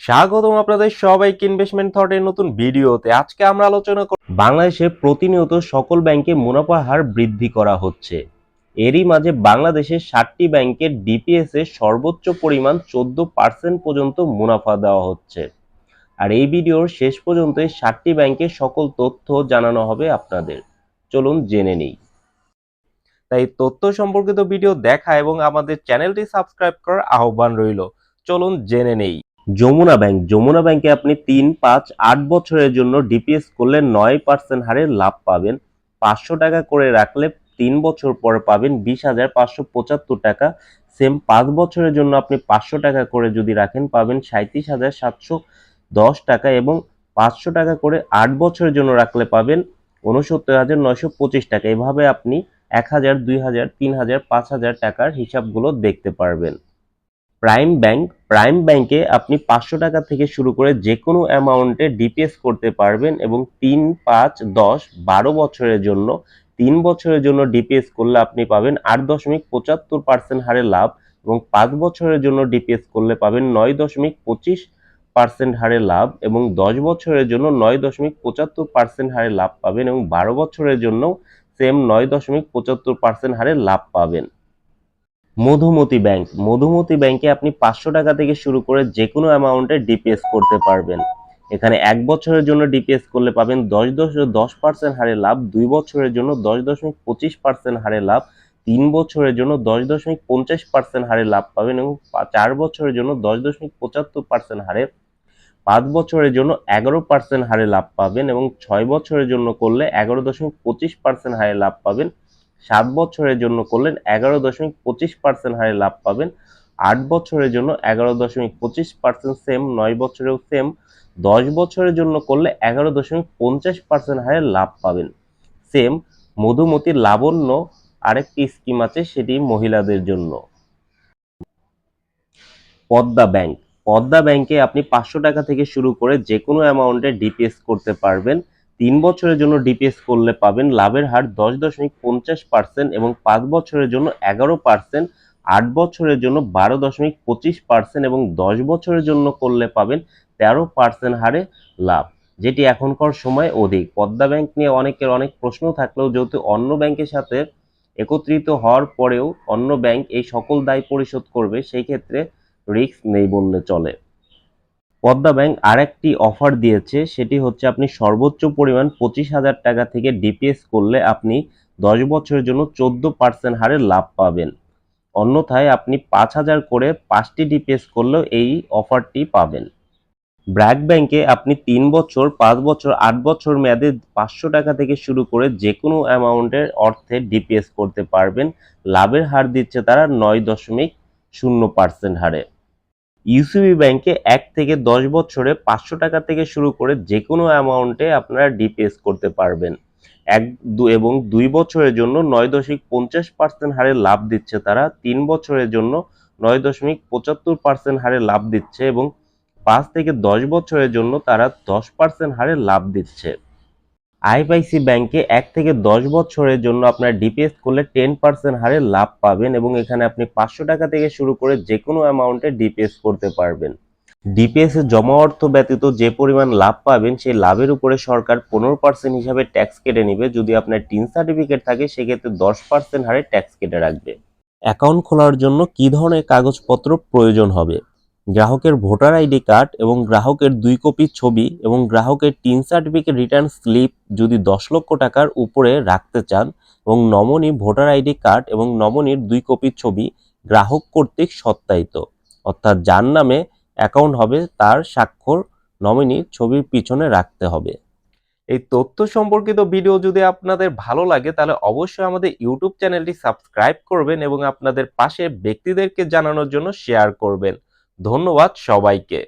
স্বাগতম আপনাদের সবাইকে ইনভেস্টমেন্ট থটের নতুন ভিডিওতে। আজকে আমরা আলোচনা করব বাংলাদেশে প্রতিনিয়ত সকল ব্যাংকে মুনাফা হার বৃদ্ধি করা হচ্ছে। এরই মাঝে বাংলাদেশের ষাটটি ব্যাংকের ডিপিএস এর সর্বোচ্চ পরিমাণ চোদ্দ পার্সেন্ট পর্যন্ত মুনাফা দেওয়া হচ্ছে। আর এই ভিডিওর শেষ পর্যন্ত ষাটটি ব্যাংকের সকল তথ্য জানানো হবে আপনাদের। চলুন জেনে নেই। তাই তথ্য সম্পর্কিত ভিডিও দেখা এবং আমাদের চ্যানেলটি সাবস্ক্রাইব করার আহ্বান রইল। চলুন জেনে নেই। যমুনা ব্যাংক। যমুনা ব্যাংকে আপনি তিন, পাঁচ, আট বছরের জন্য ডিপিএস করলে নয় পার্সেন্ট হারে লাভ পাবেন। পাঁচশো টাকা করে রাখলে তিন বছর পরে পাবেন বিশ হাজার পাঁচশো পঁচাত্তর টাকা। সেম পাঁচ বছরের জন্য আপনি পাঁচশো টাকা করে যদি রাখেন, পাবেন সাঁত্রিশ হাজার সাতশো দশ টাকা এবং পাঁচশো টাকা করে আট বছরের জন্য রাখলে পাবেন উনসত্তর হাজার নয়শো পঁচিশ টাকা। এভাবে আপনি এক হাজার, দুই হাজার, তিন হাজার, পাঁচ হাজার টাকার হিসাবগুলো দেখতে পারবেন। প্রাইম ব্যাংক, প্রাইম ব্যাংকে আপনি পাঁচশো টাকা থেকে শুরু করে যে কোনো অ্যামাউন্টে ডিপিএস করতে পারবেন এবং তিন, পাঁচ, দশ, বারো বছরের জন্য, তিন বছরের জন্য ডিপিএস করলে আপনি পাবেন আট দশমিক পঁচাত্তর পার্সেন্ট হারে লাভ এবং পাঁচ বছরের জন্য ডিপিএস করলে পাবেন নয় দশমিক পঁচিশ পার্সেন্ট হারে লাভ এবং দশ বছরের জন্য নয় দশমিক পঁচাত্তর পার্সেন্ট হারে লাভ পাবেন এবং বারো বছরের জন্য সেম নয় দশমিক পঁচাত্তর পার্সেন্ট হারে লাভ পাবেন। মধুমতি ব্যাংক মধুমতি ব্যাংকে আপনি পাঁচশো টাকা থেকে শুরু করে যে কোনো অ্যামাউন্টে ডিপিএস করতে পারবেন। এখানে এক বছরের জন্য ডিপিএস করলে পাবেন দশ দশ দশ পার্সেন্ট হারে লাভ, দুই বছরের জন্য দশ দশমিক পঁচিশ পার্সেন্ট হারে লাভ, তিন বছরের জন্য দশ দশমিক পঞ্চাশ পার্সেন্ট হারে লাভ পাবেন এবং চার বছরের জন্য দশ দশমিক পঁচাত্তর পার্সেন্ট হারে, পাঁচ বছরের জন্য এগারো পার্সেন্ট হারে লাভ পাবেন এবং ছয় বছরের জন্য করলে এগারো দশমিক পঁচিশ পার্সেন্ট হারে লাভ পাবেন। সাত বছরের জন্য করলেন এগারো দশমিক পঁচিশ পার্সেন্ট হারে লাভ পাবেন। আট বছরের জন্য এগারো দশমিক পঁচিশ পার্সেন্ট সেম নয় বছরেও সেম দশ বছরের জন্য করলে এগারো দশমিক পঞ্চাশ পার্সেন্ট হারে লাভ পাবেন। সেম মধুমতি লাবণ্য আরেকটি স্কিম আছে, সেটি মহিলাদের জন্য। পদ্মা ব্যাংক। পদ্মা ব্যাংকে আপনি পাঁচশো টাকা থেকে শুরু করে যে কোনো অ্যামাউন্টে ডিপিএস করতে পারবেন। তিন বছরের জন্য ডিপিএস করলে পাবেন লাভের হার দশ দশমিক পঞ্চাশ পার্সেন্ট এবং পাঁচ বছরের জন্য এগারো পার্সেন্ট আট বছরের জন্য বারো দশমিক পঁচিশ পার্সেন্ট এবং দশ বছরের জন্য করলে পাবেন তেরো পার্সেন্ট হারে লাভ, যেটি এখনকার সময় অধিক। পদ্মা ব্যাংক নিয়ে অনেকের অনেক প্রশ্ন থাকলেও যেহেতু অন্য ব্যাংকের সাথে একত্রিত হওয়ার পরেও অন্য ব্যাংক এই সকল দায় পরিশোধ করবে, সেই ক্ষেত্রে রিস্ক নেই বললে চলে। পদ্মা ব্যাংক আরেকটি অফার দিয়েছে, সেটি হচ্ছে আপনি সর্বোচ্চ পরিমাণ পঁচিশ হাজার টাকা থেকে ডিপিএস করলে আপনি দশ বছরের জন্য চোদ্দ পার্সেন্ট হারে লাভ পাবেন। অন্যথায় আপনি পাঁচ হাজার করে পাঁচটি ডিপিএস করলেও এই অফারটি পাবেন। ব্র্যাক ব্যাংকে আপনি তিন বছর, পাঁচ বছর, আট বছর মেয়াদে পাঁচশো টাকা থেকে শুরু করে যে কোনো অ্যামাউন্টের অর্থে ডিপিএস করতে পারবেন। লাভের হার দিচ্ছে তারা নয় দশমিক শূন্য পার্সেন্ট হারে। ইউসিবি ব্যাংকে এক থেকে দশ বছরে পাঁচশো টাকা থেকে শুরু করে যে কোনো অ্যামাউন্টে আপনারা ডিপিএস করতে পারবেন। এক দু- এবং দুই বছরের জন্য নয় দশমিক পঞ্চাশ পার্সেন্ট হারে লাভ দিচ্ছে তারা, তিন বছরের জন্য নয় দশমিক পঁচাত্তর পার্সেন্ট হারে লাভ দিচ্ছে এবং পাঁচ থেকে দশ বছরের জন্য তারা দশ পার্সেন্ট হারে লাভ দিচ্ছে। আইপিআইসি ব্যাংকে এক থেকে দশ বছরের জন্য আপনার ডিপিএস করলে টেন পার্সেন্ট হারে লাভ পাবেন এবং এখানে আপনি পাঁচশো টাকা থেকে শুরু করে যে কোনো অ্যামাউন্টে ডিপিএস করতে পারবেন। ডিপিএস এর জমা অর্থ ব্যতীত যে পরিমাণ লাভ পাবেন, সেই লাভের উপরে সরকার পনেরো পার্সেন্ট হিসাবে ট্যাক্স কেটে নেবে। যদি আপনার টিন সার্টিফিকেট থাকে, সেক্ষেত্রে দশ পার্সেন্ট হারে ট্যাক্স কেটে রাখবে। অ্যাকাউন্ট খোলার জন্য কী ধরনের কাগজপত্র প্রয়োজন হবে? গ্রাহকের ভোটার আইডি কার্ড এবং গ্রাহকের দুই কপি ছবি এবং গ্রাহকের টিন সার্টিফিকেট রিটার্ন স্লিপ যদি দশ লক্ষ টাকার উপরে রাখতে চান এবং নমনী ভোটার আইডি কার্ড এবং নমনীর দুই কপি ছবি গ্রাহক কর্তৃক সত্যায়িত। অর্থাৎ যার নামে অ্যাকাউন্ট হবে তার স্বাক্ষর নমিনি ছবির পিছনে রাখতে হবে। এই তথ্য সম্পর্কিত ভিডিও যদি আপনাদের ভালো লাগে তাহলে অবশ্যই আমাদের ইউটিউব চ্যানেলটি সাবস্ক্রাইব করবেন এবং আপনাদের পাশে ব্যক্তিদেরকে জানানোর জন্য শেয়ার করবেন। ধন্যবাদ সবাইকে।